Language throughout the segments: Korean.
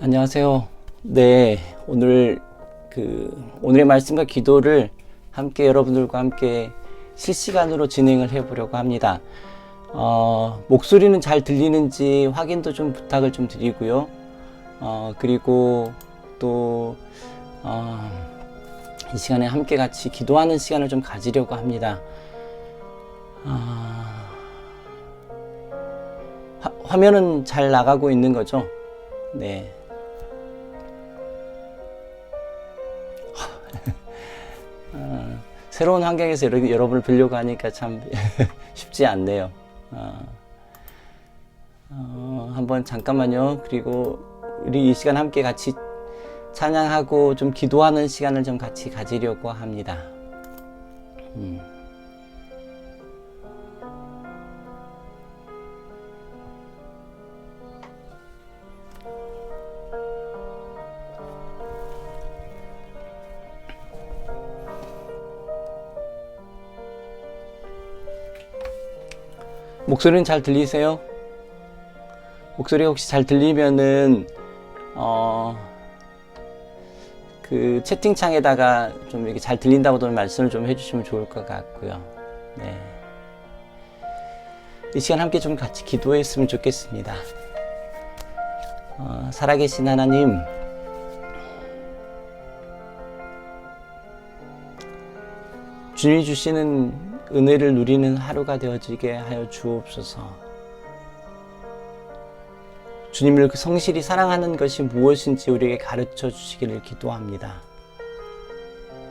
안녕하세요. 네, 오늘 그 오늘의 말씀과 기도를 함께 여러분들과 함께 실시간으로 진행을 해보려고 합니다. 어, 목소리는 잘 들리는지 확인도 좀 부탁을 좀 드리고요. 어, 그리고 또 어, 이 시간에 함께 같이 기도하는 시간을 좀 가지려고 합니다. 아, 화, 화면은 잘 나가고 있는 거죠? 네. 새로운 환경에서 여러- 여러분을 뵈려고 하니까 참 쉽지 않네요. 어, 어, 한번 잠깐만요. 그리고 우리 이 시간 함께 같이 찬양하고 좀 기도하는 시간을 좀 같이 가지려고 합니다. 음. 목소리는 잘 들리세요? 목소리 혹시 잘 들리면은 어, 그 채팅창에다가 좀 이렇게 잘 들린다고 좀 말씀을 좀 해주시면 좋을 것 같고요. 네. 이 시간 함께 좀 같이 기도했으면 좋겠습니다. 어, 살아계신 하나님, 주님이 주시는 은혜를 누리는 하루가 되어지게 하여 주옵소서. 주님을 그 성실히 사랑하는 것이 무엇인지 우리에게 가르쳐 주시기를 기도합니다.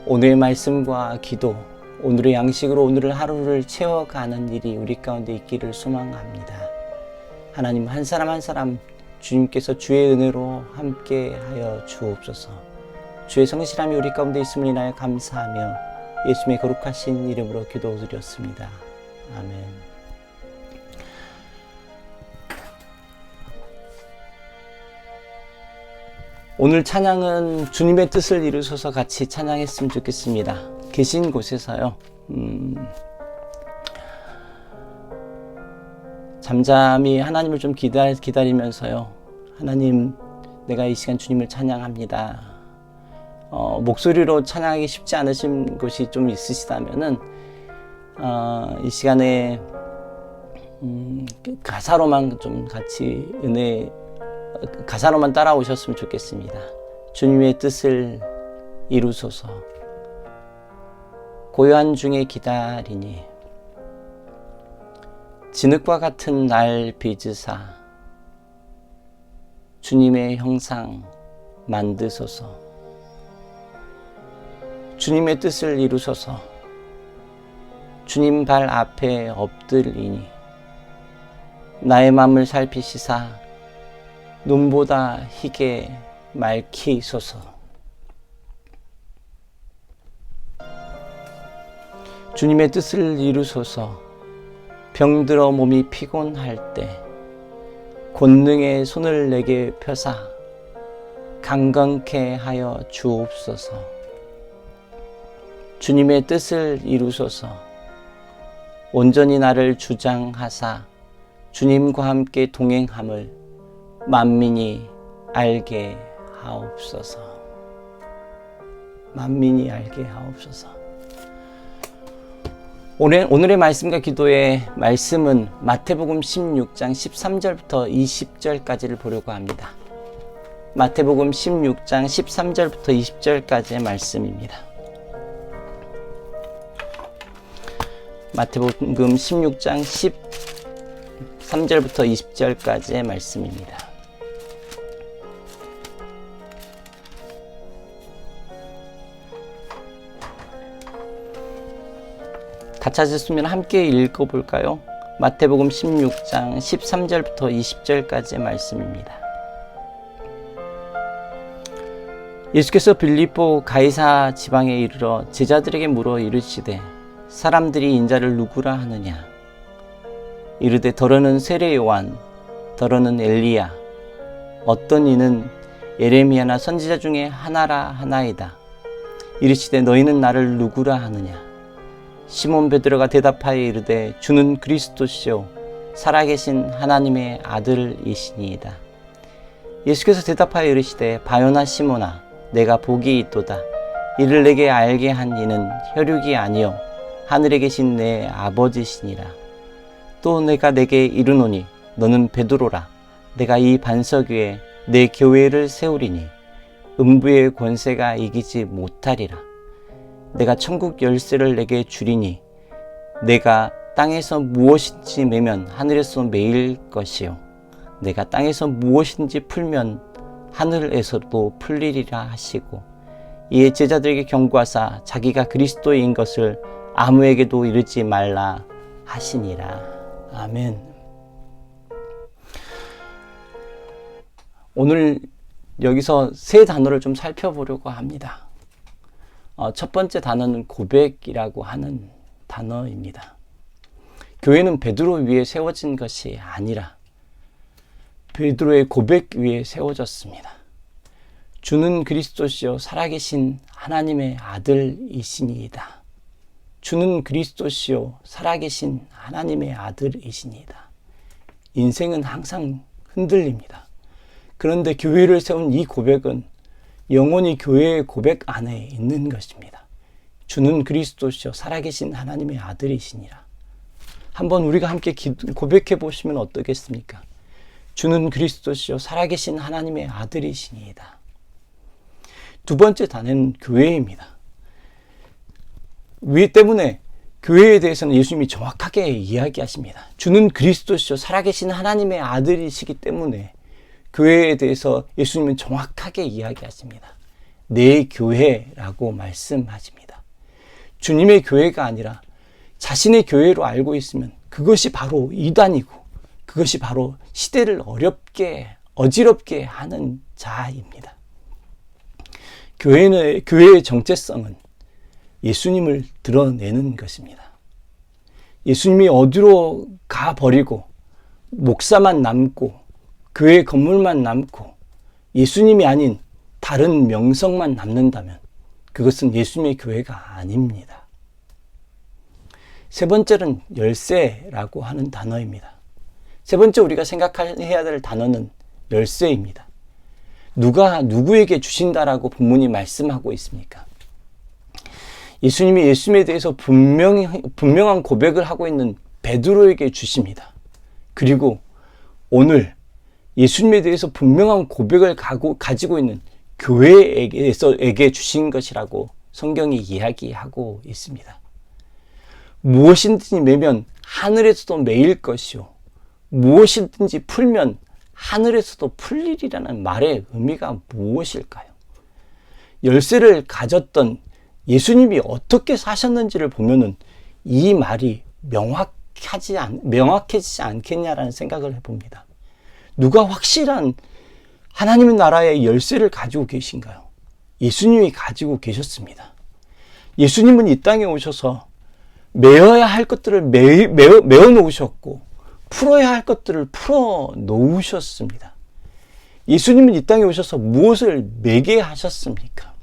오늘의 말씀과 기도, 오늘의 양식으로 오늘의 하루를 채워가는 일이 우리 가운데 있기를 소망합니다. 하나님 한 사람 한 사람 주님께서 주의 은혜로 함께 하여 주옵소서. 주의 성실함이 우리 가운데 있음을 인하여 감사하며 예수님의 거룩하신 이름으로 기도드렸습니다. 아멘. 오늘 찬양은 주님의 뜻을 이루셔서 같이 찬양했으면 좋겠습니다. 계신 곳에서요. 음, 잠잠히 하나님을 좀 기다, 기다리면서요. 하나님, 내가 이 시간 주님을 찬양합니다. 어, 목소리로 찬양하기 쉽지 않으신 곳이 좀 있으시다면은 어, 이 시간에 음, 그 가사로만 좀 같이 은혜 가사로만 따라오셨으면 좋겠습니다. 주님의 뜻을 이루소서. 고요한 중에 기다리니 진흙과 같은 날 빚으사 주님의 형상 만드소서. 주님의 뜻을 이루소서. 주님 발 앞에 엎드리니 나의 마음을 살피시사 눈보다 희게 맑히소서. 주님의 뜻을 이루소서. 병들어 몸이 피곤할 때 권능의 손을 내게 펴사 강건케 하여 주옵소서. 주님의 뜻을 이루소서. 온전히 나를 주장하사 주님과 함께 동행함을 만민이 알게 하옵소서. 만민이 알게 하옵소서. 오늘, 오늘의 말씀과 기도의 말씀은 마태복음 16장 13절부터 20절까지를 보려고 합니다. 마태복음 16장 13절부터 20절까지의 말씀입니다. 마태복음 16장 13절부터 20절까지의 말씀입니다. 다 찾으시면 함께 읽어볼까요? 마태복음 16장 13절부터 20절까지의 말씀입니다. 예수께서 빌립보 가이사 지방에 이르러 제자들에게 물어 이르시되 사람들이 인자를 누구라 하느냐? 이르되 더러는 세례 요한 더러는 엘리야. 어떤 이는 예레미야나 선지자 중에 하나라 하나이다. 이르시되 너희는 나를 누구라 하느냐? 시몬 베드로가 대답하여 이르되 주는 그리스도시요 살아계신 하나님의 아들이시니이다. 예수께서 대답하여 이르시되 바요나 시모나 내가 복이 있도다. 이를 내게 알게 한 이는 혈육이 아니요 하늘에 계신 내 아버지시니라. 또 내가 내게 이르노니 너는 베드로라. 내가 이 반석 위에 내 교회를 세우리니 음부의 권세가 이기지 못하리라. 내가 천국 열쇠를 내게 주리니 내가 땅에서 무엇인지 매면 하늘에서 매일 것이요. 내가 땅에서 무엇인지 풀면 하늘에서도 풀리리라 하시고 이에 제자들에게 경고하사 자기가 그리스도인 것을 아무에게도 이르지 말라 하시니라 아멘. 오늘 여기서 세 단어를 좀 살펴보려고 합니다. 어, 첫 번째 단어는 고백이라고 하는 단어입니다. 교회는 베드로 위에 세워진 것이 아니라 베드로의 고백 위에 세워졌습니다. 주는 그리스도시요 살아계신 하나님의 아들이시니이다. 주는 그리스도시요 살아계신 하나님의 아들이시니이다. 인생은 항상 흔들립니다. 그런데 교회를 세운 이 고백은 영원히 교회의 고백 안에 있는 것입니다. 주는 그리스도시요 살아계신 하나님의 아들이시니라. 한번 우리가 함께 고백해 보시면 어떻겠습니까? 주는 그리스도시요 살아계신 하나님의 아들이시니이다. 두 번째 단어는 교회입니다. 위 때문에 교회에 대해서는 예수님이 정확하게 이야기하십니다. 주는 그리스도시요 살아계신 하나님의 아들이시기 때문에 교회에 대해서 예수님은 정확하게 이야기하십니다. 내 교회라고 말씀하십니다. 주님의 교회가 아니라 자신의 교회로 알고 있으면 그것이 바로 이단이고 그것이 바로 시대를 어렵게, 어지럽게 하는 자입니다. 교회는, 교회의 정체성은 예수님을 드러내는 것입니다. 예수님이 어디로 가버리고, 목사만 남고, 교회 건물만 남고, 예수님이 아닌 다른 명성만 남는다면, 그것은 예수님의 교회가 아닙니다. 세 번째는 열쇠라고 하는 단어입니다. 세 번째 우리가 생각해야 될 단어는 열쇠입니다. 누가 누구에게 주신다라고 본문이 말씀하고 있습니까? 예수님이 예수님에 대해서 분명히, 분명한 고백을 하고 있는 베드로에게 주십니다. 그리고 오늘 예수님에 대해서 분명한 고백을 가고, 가지고 있는 교회에게 주신 것이라고 성경이 이야기하고 있습니다. 무엇이든지 매면 하늘에서도 매일 것이요. 무엇이든지 풀면 하늘에서도 풀리리라는 말의 의미가 무엇일까요? 열쇠를 가졌던 예수님이 어떻게 사셨는지를 보면은 이 말이 명확하지 않, 명확해지지 않겠냐라는 생각을 해봅니다. 누가 확실한 하나님의 나라의 열쇠를 가지고 계신가요? 예수님이 가지고 계셨습니다. 예수님은 이 땅에 오셔서 메어야 할 것들을 메어 놓으셨고, 풀어야 할 것들을 풀어 놓으셨습니다. 예수님은 이 땅에 오셔서 무엇을 매게 하셨습니까?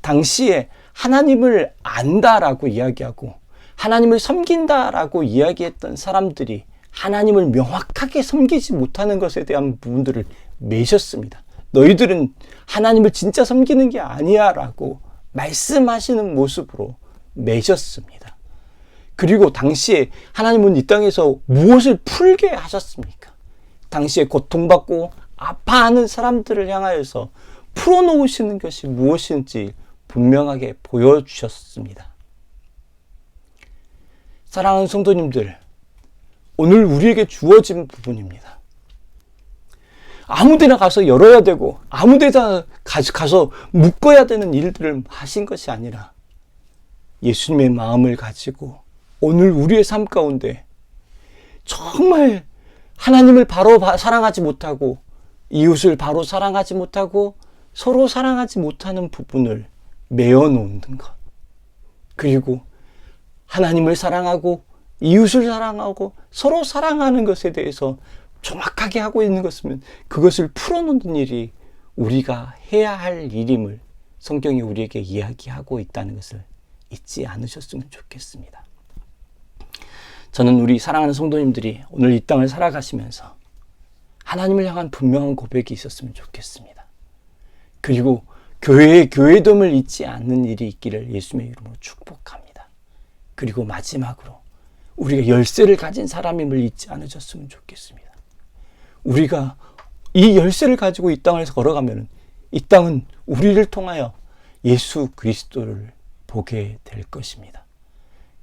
당시에 하나님을 안다라고 이야기하고 하나님을 섬긴다라고 이야기했던 사람들이 하나님을 명확하게 섬기지 못하는 것에 대한 부분들을 매셨습니다. 너희들은 하나님을 진짜 섬기는 게 아니야 라고 말씀하시는 모습으로 매셨습니다. 그리고 당시에 하나님은 이 땅에서 무엇을 풀게 하셨습니까? 당시에 고통받고 아파하는 사람들을 향하여서 풀어놓으시는 것이 무엇인지 분명하게 보여주셨습니다. 사랑하는 성도님들, 오늘 우리에게 주어진 부분입니다. 아무 데나 가서 열어야 되고, 아무 데나 가서 묶어야 되는 일들을 하신 것이 아니라, 예수님의 마음을 가지고 오늘 우리의 삶 가운데 정말 하나님을 바로 사랑하지 못하고 이웃을 바로 사랑하지 못하고 서로 사랑하지 못하는 부분을 메어 놓는 것. 그리고 하나님을 사랑하고 이웃을 사랑하고 서로 사랑하는 것에 대해서 정확하게 하고 있는 것이면 그것을 풀어놓는 일이 우리가 해야 할 일임을 성경이 우리에게 이야기하고 있다는 것을 잊지 않으셨으면 좋겠습니다. 저는 우리 사랑하는 성도님들이 오늘 이 땅을 살아가시면서 하나님을 향한 분명한 고백이 있었으면 좋겠습니다. 그리고 교회의 교회됨을 잊지 않는 일이 있기를 예수님의 이름으로 축복합니다. 그리고 마지막으로 우리가 열쇠를 가진 사람임을 잊지 않으셨으면 좋겠습니다. 우리가 이 열쇠를 가지고 이 땅을 걸어가면 이 땅은 우리를 통하여 예수 그리스도를 보게 될 것입니다.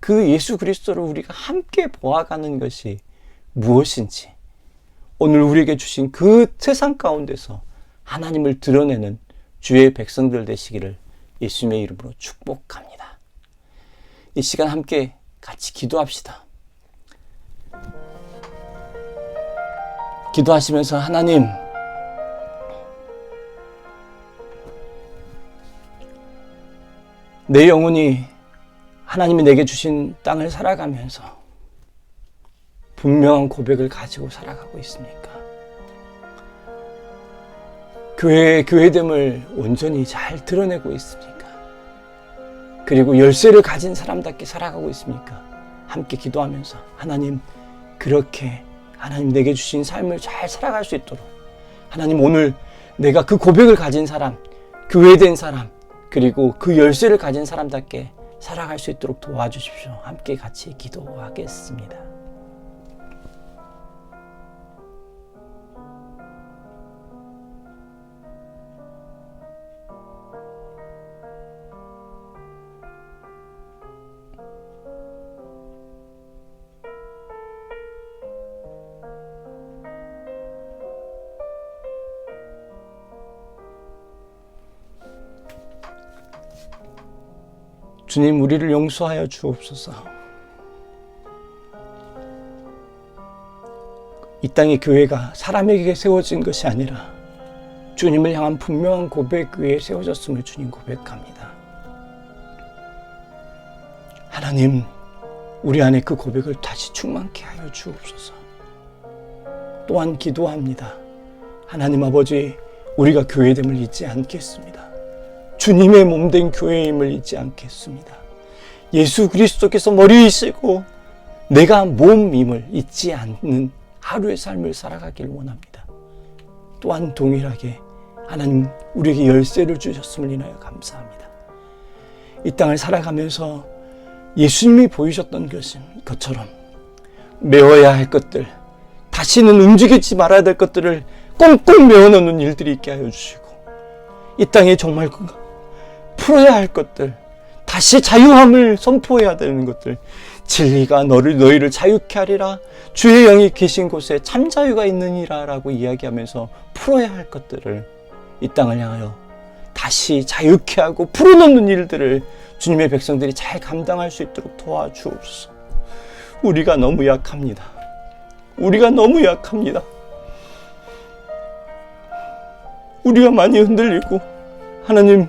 그 예수 그리스도를 우리가 함께 보아가는 것이 무엇인지 오늘 우리에게 주신 그 세상 가운데서 하나님을 드러내는 주의 백성들 되시기를 예수님의 이름으로 축복합니다. 이 시간 함께 같이 기도합시다. 기도하시면서 하나님, 내 영혼이 하나님이 내게 주신 땅을 살아가면서 분명한 고백을 가지고 살아가고 있습니까? 교회의 교회됨을 온전히 잘 드러내고 있습니까? 그리고 열쇠를 가진 사람답게 살아가고 있습니까? 함께 기도하면서 하나님 그렇게 하나님 내게 주신 삶을 잘 살아갈 수 있도록 하나님 오늘 내가 그 고백을 가진 사람, 교회된 사람, 그리고 그 열쇠를 가진 사람답게 살아갈 수 있도록 도와주십시오. 함께 같이 기도하겠습니다. 주님 우리를 용서하여 주옵소서. 이 땅의 교회가 사람에게 세워진 것이 아니라 주님을 향한 분명한 고백 위에 세워졌음을 주님 고백합니다. 하나님, 우리 안에 그 고백을 다시 충만케 하여 주옵소서. 또한 기도합니다. 하나님 아버지, 우리가 교회됨을 잊지 않겠습니다. 주님의 몸된 교회임을 잊지 않겠습니다. 예수 그리스도께서 머리이시고 내가 몸임을 잊지 않는 하루의 삶을 살아가길 원합니다. 또한 동일하게 하나님 우리에게 열쇠를 주셨음을 인하여 감사합니다. 이 땅을 살아가면서 예수님이 보이셨던 것처럼 메워야 할 것들, 다시는 움직이지 말아야 될 것들을 꽁꽁 메워놓는 일들이 있게 하여 주시고 이 땅에 정말 그 풀어야 할 것들, 다시 자유함을 선포해야 되는 것들, 진리가 너를 너희를 자유케 하리라 주의 영이 계신 곳에 참 자유가 있느니라라고 이야기하면서 풀어야 할 것들을 이 땅을 향하여 다시 자유케 하고 풀어놓는 일들을 주님의 백성들이 잘 감당할 수 있도록 도와주옵소서. 우리가 너무 약합니다. 우리가 너무 약합니다. 우리가 많이 흔들리고 하나님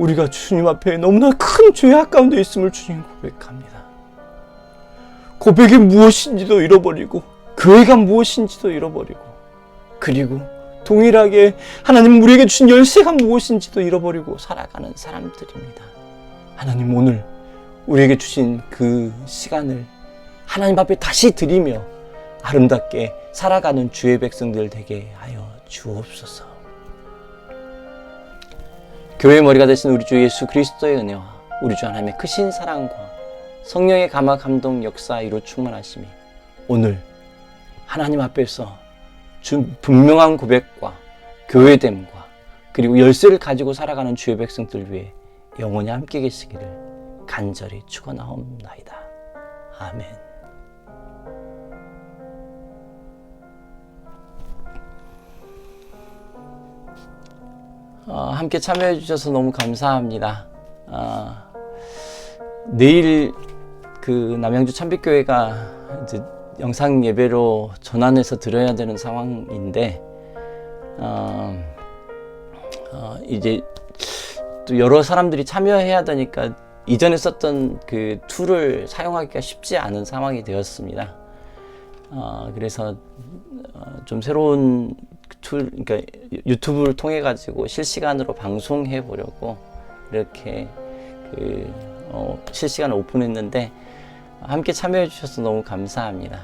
우리가 주님 앞에 너무나 큰 죄악 가운데 있음을 주님 고백합니다. 고백이 무엇인지도 잃어버리고 교회가 무엇인지도 잃어버리고 그리고 동일하게 하나님 우리에게 주신 열쇠가 무엇인지도 잃어버리고 살아가는 사람들입니다. 하나님 오늘 우리에게 주신 그 시간을 하나님 앞에 다시 드리며 아름답게 살아가는 주의 백성들 되게 하여 주옵소서. 교회의 머리가 되신 우리 주 예수 그리스도의 은혜와 우리 주 하나님의 크신 사랑과 성령의 감화 감동 역사 이로 충만하심이 오늘 하나님 앞에서 주 분명한 고백과 교회됨과 그리고 열쇠를 가지고 살아가는 주의 백성들 위해 영원히 함께 계시기를 간절히 축원하옵나이다. 아멘. 어, 함께 참여해 주셔서 너무 감사합니다. 어, 내일 그 남양주 참빛교회가 이제 영상 예배로 전환해서 드려야 되는 상황인데 어, 어, 이제 또 여러 사람들이 참여해야 되니까 이전에 썼던 그 툴을 사용하기가 쉽지 않은 상황이 되었습니다. 어, 그래서 어, 좀 새로운 툴, 그러니까 유튜브를 통해 가지고 실시간으로 방송해 보려고 이렇게 그 어, 실시간 오픈했는데 함께 참여해 주셔서 너무 감사합니다.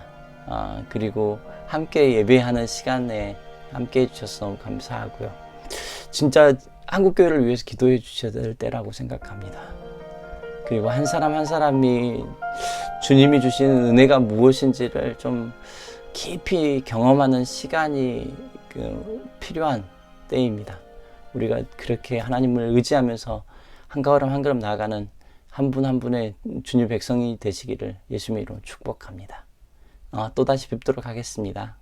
아, 그리고 함께 예배하는 시간에 함께 해 주셔서 너무 감사하고요. 진짜 한국 교회를 위해서 기도해 주셔야 될 때라고 생각합니다. 그리고 한 사람 한 사람이 주님이 주시는 은혜가 무엇인지를 좀 깊이 경험하는 시간이 그 필요한 때입니다. 우리가 그렇게 하나님을 의지하면서 한 걸음 한 걸음 나아가는 한 분 한 분의 주님 백성이 되시기를 예수님으로 축복합니다. 어, 또다시 뵙도록 하겠습니다.